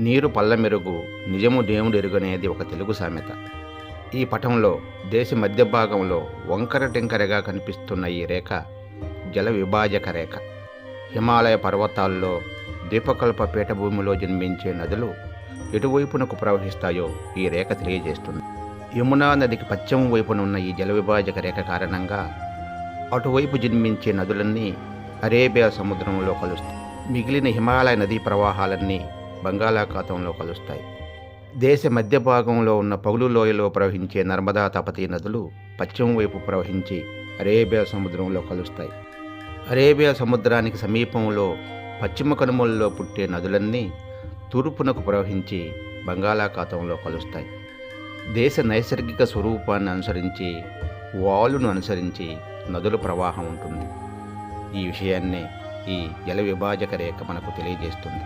నీరు పల్లమెరుగు నిజము దేవుడు ఎరుగనేది ఒక తెలుగు సామెత. ఈ పటంలో దేశ మధ్య భాగంలో వంకర టెంకరగా కనిపిస్తున్న ఈ రేఖ జల విభాజక రేఖ. హిమాలయ పర్వతాల్లో దీపకల్ప పీఠభూమిలో జన్మించే నదులు ఎటువైపునకు ప్రవహిస్తాయో ఈ రేఖ తెలియజేస్తుంది. యమునా నదికి పశ్చిమ వైపున ఉన్న ఈ జల విభాజక రేఖ కారణంగా అటువైపు జన్మించే నదులన్నీ అరేబియా సముద్రంలో కలుస్తాయి. మిగిలిన హిమాలయ నదీ ప్రవాహాలన్నీ బంగాళాఖాతంలో కలుస్తాయి. దేశ మధ్య భాగంలో ఉన్న పగులు లోయలో ప్రవహించే నర్మదా తపతి నదులు పశ్చిమ వైపు ప్రవహించి అరేబియా సముద్రంలో కలుస్తాయి. అరేబియా సముద్రానికి సమీపంలో పశ్చిమ కనుమల్లో పుట్టే నదులన్నీ తూర్పునకు ప్రవహించి బంగాళాఖాతంలో కలుస్తాయి. దేశ నైసర్గిక స్వరూపాన్ని అనుసరించి వాలును అనుసరించి నదుల ప్రవాహం ఉంటుంది. ఈ విషయాన్నే ఈ జల విభాజక రేఖ మనకు తెలియజేస్తుంది.